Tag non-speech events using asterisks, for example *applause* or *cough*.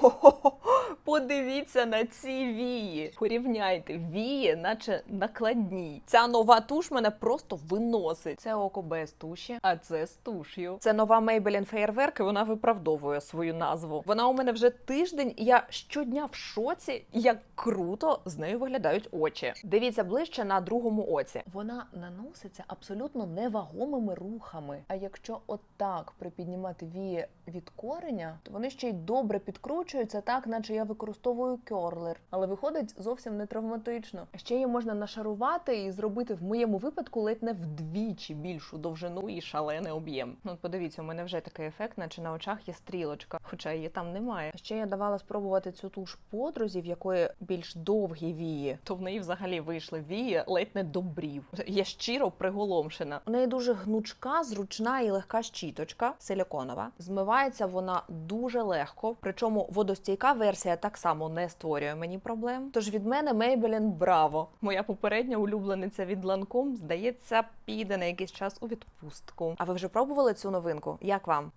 ho, *laughs* ho, Подивіться на ці вії. Порівняйте вії, наче накладні. Ця нова туш мене просто виносить. Це око без туші, а це з туш'ю. Це нова Maybelline Fairwerk, і вона виправдовує свою назву. Вона у мене вже тиждень, і я щодня в шоці, як круто з нею виглядають очі. Дивіться ближче на другому оці. Вона наноситься абсолютно невагомими рухами. А якщо отак припіднімати вії від кореня, то вони ще й добре підкручуються, так наче я використовую кьорлер. Але виходить зовсім не травматично. Ще її можна нашарувати і зробити в моєму випадку ледь не вдвічі більшу довжину і шалений об'єм. Ну подивіться, у мене вже такий ефект, наче на очах є стрілочка, хоча її там немає. Ще я давала спробувати цю туш подрузі, в якої більш довгі вії, то в неї взагалі вийшли вії ледь не до брів. Я щиро приголомшена. У неї дуже гнучка, зручна і легка щіточка, силіконова. Змивається вона дуже легко, причому водостійка версія так само не створює мені проблем. Тож від мене Maybelline браво! Моя попередня улюблениця від Lancome, здається, піде на якийсь час у відпустку. А ви вже пробували цю новинку? Як вам?